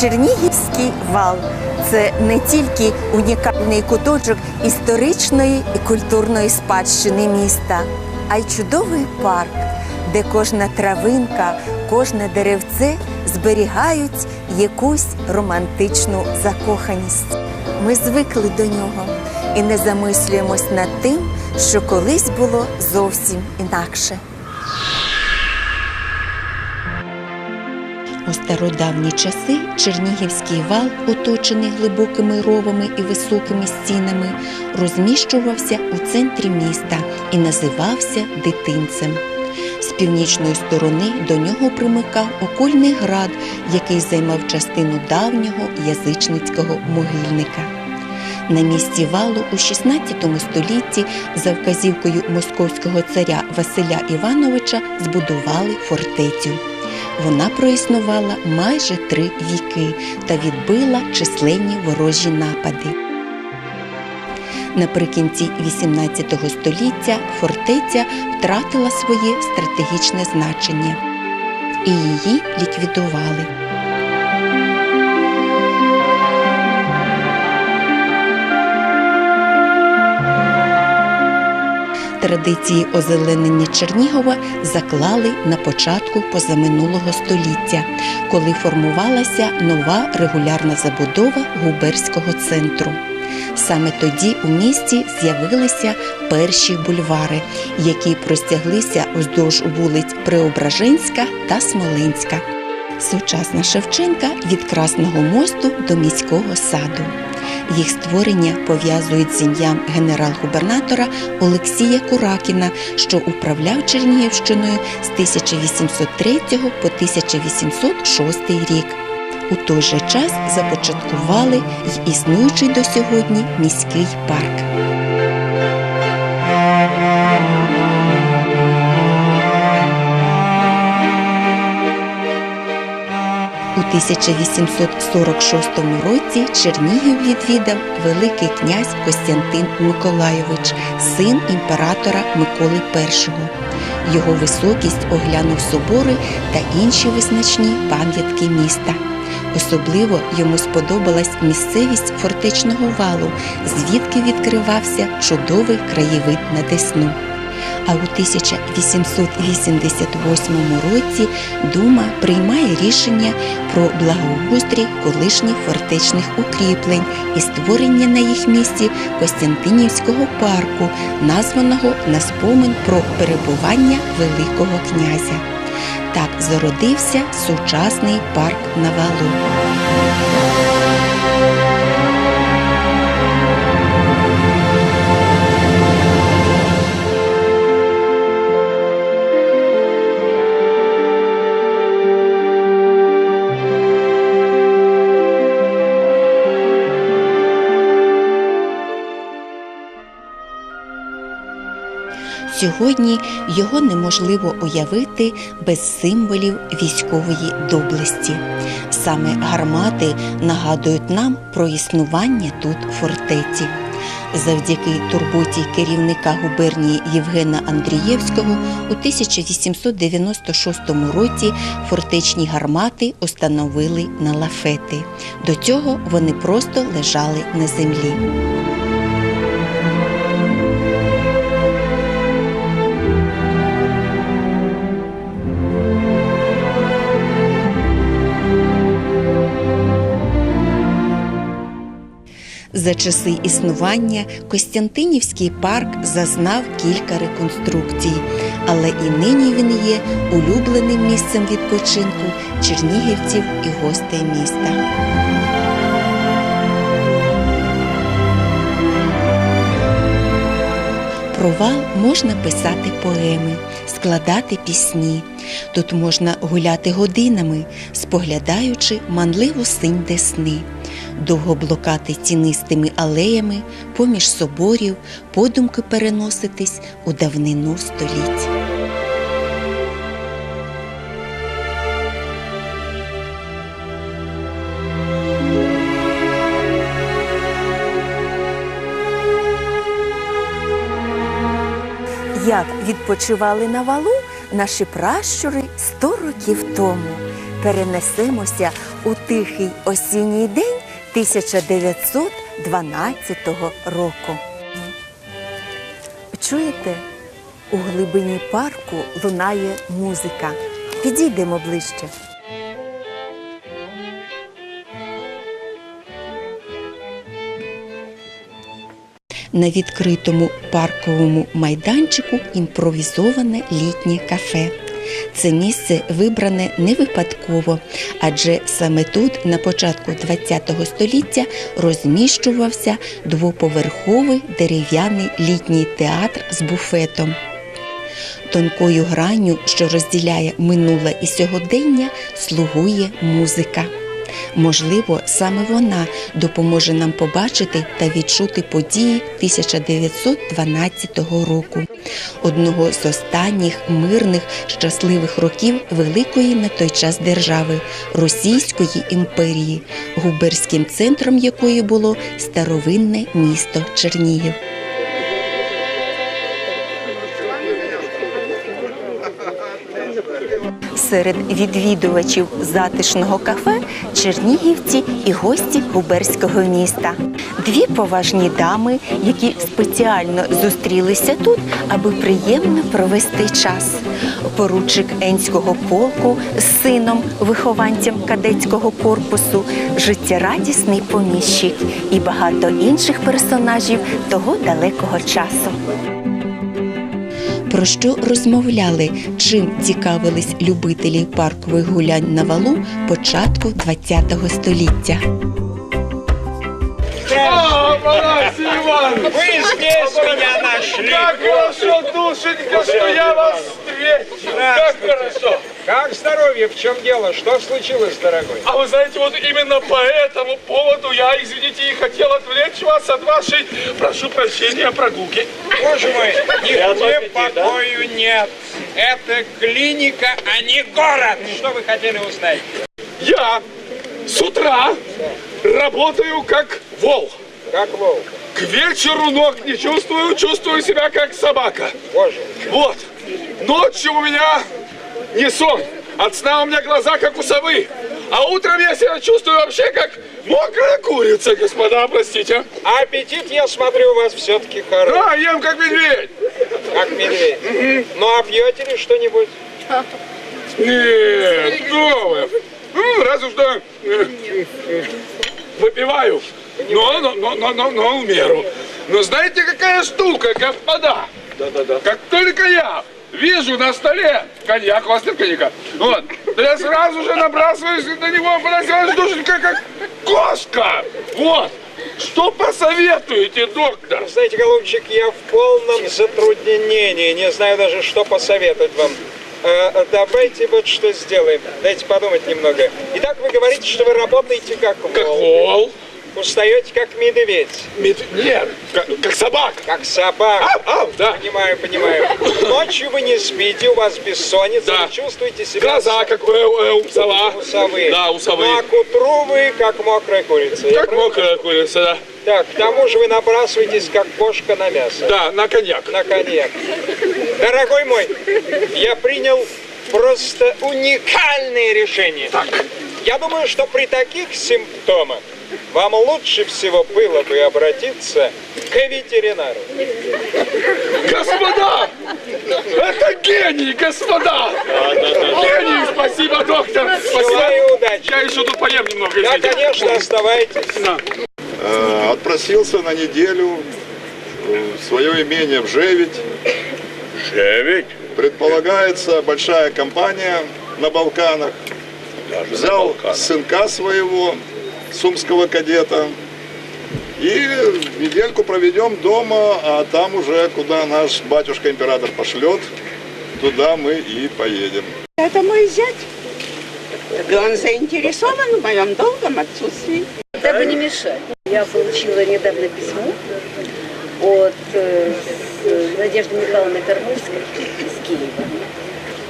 Чернігівський вал це не тільки унікальний куточок історичної і культурної спадщини міста, а й чудовий парк, де кожна травинка, кожне деревце зберігають якусь романтичну закоханість. Ми звикли до нього і не замислюємось над тим, що колись було зовсім інакше. Стародавні часи Чернігівський вал, оточений глибокими ровами і високими стінами, розміщувався у центрі міста і називався Дитинцем. З північної сторони до нього примикав окольний град, який займав частину давнього язичницького могильника. На місці валу у 16 столітті за вказівкою московського царя Василя Івановича збудували фортецю. Вона проіснувала майже три віки та відбила численні ворожі напади. Наприкінці XVIII століття фортеця втратила своє стратегічне значення і її ліквідували. Традиції озеленення Чернігова заклали на початку позаминулого століття, коли формувалася нова регулярна забудова губерського центру. Саме тоді у місті з'явилися перші бульвари, які простяглися уздовж вулиць Преображенська та Смоленська. Сучасна Шевченка від Красного мосту до міського саду. Їх створення пов'язують з ім'ям генерал-губернатора Олексія Куракіна, що управляв Чернігівщиною з 1803 по 1806 рік. У той же час започаткували й існуючий до сьогодні міський парк. 1846 році Чернігів відвідав Великий князь Костянтин Миколайович, син імператора Миколи І. Його високість оглянув собори та інші визначні пам'ятки міста. Особливо йому сподобалась місцевість фортечного валу, звідки відкривався чудовий краєвид на Десну. А у 1888 році Дума приймає рішення про благоустрій колишніх фортечних укріплень і створення на їх місці Костянтинівського парку, названого на спомин про перебування Великого князя. Так зародився сучасний парк на валу. Сьогодні його неможливо уявити без символів військової доблесті. Саме гармати нагадують нам про існування тут фортеці. Завдяки турботі керівника губернії Євгена Андрієвського у 1896 році фортечні гармати установили на лафети. До цього вони просто лежали на землі. За часи існування Костянтинівський парк зазнав кілька реконструкцій, але і нині він є улюбленим місцем відпочинку чернігівців і гостей міста. Про вал можна писати поеми, складати пісні. Тут можна гуляти годинами, споглядаючи манливу синь десни, довго блукати тінистими алеями, поміж соборів, подумки переноситись у давнину століть. Як відпочивали на валу наші пращури 100 років тому. перенесемося у тихий осінній день 1912 року. Чуєте, у глибині парку лунає музика. Підійдемо ближче. На відкритому парковому майданчику імпровізоване літнє кафе. Це місце вибране не випадково, адже саме тут на початку ХХ століття розміщувався двоповерховий дерев'яний літній театр з буфетом. Тонкою гранню, що розділяє минуле і сьогодення, слугує музика. Можливо, саме вона допоможе нам побачити та відчути події 1912 року, одного з останніх мирних щасливих років великої на той час держави Російської імперії, губерським центром якої було старовинне місто Чернігів. Серед відвідувачів затишного кафе чернігівці і гості губерського міста. Дві поважні дами, які спеціально зустрілися тут, аби приємно провести час. Поручик Енського полку з сином, вихованцем кадетського корпусу, життєрадісний поміщик і багато інших персонажів того далекого часу. Про що розмовляли, чим цікавились любителі паркових гулянь на валу початку ХХ століття. А, Панасий Иванович! Вы здесь меня нашли. Как хорошо, душенька, что я вас встретил! Как хорошо! Как здоровье? В чем дело? Что случилось, дорогой? А вы знаете, вот именно по этому поводу я, извините, и хотел отвлечь вас от вашей, прошу прощения, прогулки. Боже мой, нигде покою нет. Это клиника, а не город. Что вы хотели узнать? Я с утра работаю как вол. Как волк. К вечеру ног не чувствую, чувствую себя как собака. Боже. Вот. Ночью у меня не сон. От сна у меня глаза как у совы. А утром я себя чувствую вообще как мокрая курица, господа, простите. А аппетит, я смотрю, у вас все-таки хороший. Да, ем как медведь. Как медведь. Ну а пьете ли что-нибудь? Нет, что вы. Ну, разве что э, выпиваю. Но, но, но, но, но, но в меру. Но знаете, какая штука, господа? Да-да-да. Как только я вижу на столе коньяк, у вас нет коньяка? Вот. То я сразу же набрасываюсь на него, бросаюсь душенька, как кошка. Вот. Что посоветуете, доктор? Знаете, голубчик, я в полном затруднении. Не знаю даже, что посоветовать вам. Э, давайте вот что сделаем. Дайте подумать немного. Итак, вы говорите, что вы работаете как волк. Как вол. Устаете как медведь. Мед- Нет, как, как собака. Как собака. Ау, ау, да. Понимаю, понимаю. Ночью вы не спите, у вас бессонница, Да. вы чувствуете себя Глаза, как у, у- у сова. у совы. Да, у совы. А к утру вы как мокрая курица. Как мокрая курица, да. Так, к тому же вы набрасываетесь как кошка на мясо. Да, на коньяк. На коньяк. Дорогой мой, я принял просто уникальное решение. Я думаю, что при таких симптомах вам лучше всего было бы обратиться к ветеринару. Господа! Это гений, господа! Гений, спасибо, доктор! Спасибо. Желаю удачи. Я еще тут поем немного, Да, извините. конечно, оставайтесь. На. Э, отпросился на неделю в свое имение в Жевить. Девять? Предполагается большая компания на Балканах. Взял сынка своего, сумского кадета. И недельку проведем дома, а там уже, куда наш батюшка-император пошлет, туда мы и поедем. Это мой зять. И он заинтересован в моем долгом отсутствии. Дабы не мешать, я получила недавно письмо от э, Надежды Михайловны Кормовской из Киева.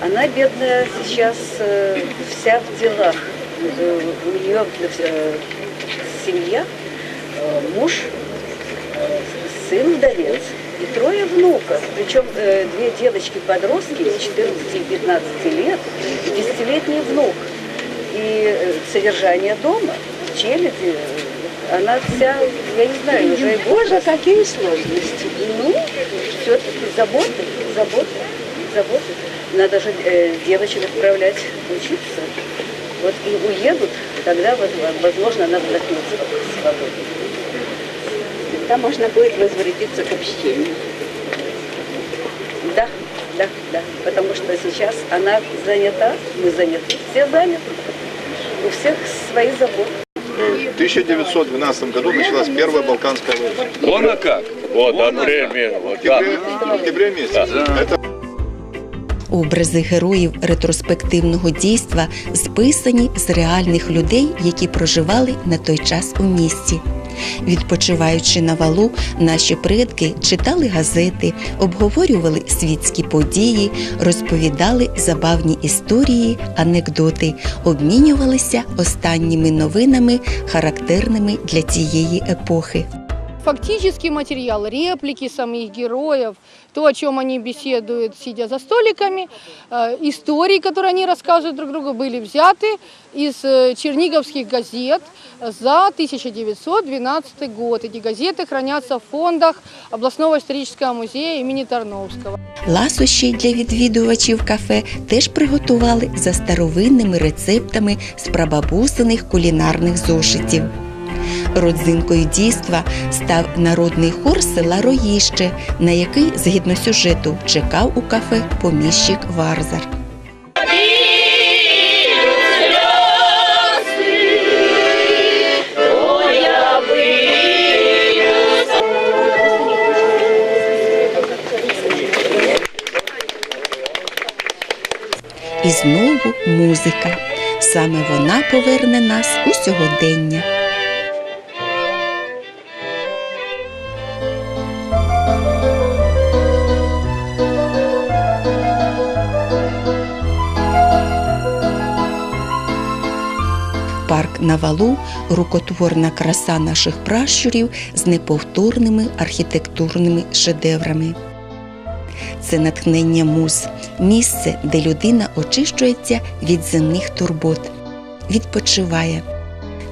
Она, бедная, сейчас э, вся в делах. У нее э, семья, э, муж, э, сын вдовец и трое внуков. Причем э, две девочки-подростки, 14 и 15 лет, и десятилетний внук. и э, содержание дома, челяди, она вся, я не знаю, уже Боже, какие сложности. Ну, все-таки заботы, заботы, заботы. Надо же э, девочек отправлять учиться. Вот и уедут, тогда, возможно, она вдохнется свободу. Тогда можно будет возвратиться к общению. Да, да, да. Потому что сейчас она занята, мы заняты, все заняты. У всех свои заботы. В 1912 году началась первая Балканская война. Вон как. Вот, одновременно. В Вот в октябре месяце. Это Образи героїв ретроспективного дійства списані з реальних людей, які проживали на той час у місті. Відпочиваючи на валу, наші предки читали газети, обговорювали світські події, розповідали забавні історії, анекдоти, обмінювалися останніми новинами, характерними для цієї епохи Фактический материал, реплики самих героев, то, о чем они беседуют, сидя за столиками, э, истории, которые они рассказывают друг другу, были взяты из э, черниговских газет за 1912 год. Эти газеты хранятся в фондах областного исторического музея имени Тарновского. Ласощі для відвідувачів кафе теж приготували за старовинними рецептами з прабабусиних кулінарних зошитів. Родзинкою дійства став народний хор села Роїще, на який, згідно сюжету, чекав у кафе поміщик Варзар. І знову музика. Саме вона поверне нас у сьогодення. На валу рукотворна краса наших пращурів з неповторними архітектурними шедеврами. Це натхнення муз, місце, де людина очищується від земних турбот, відпочиває,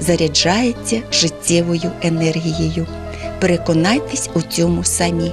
заряджається життєвою енергією. Переконайтесь у цьому самі.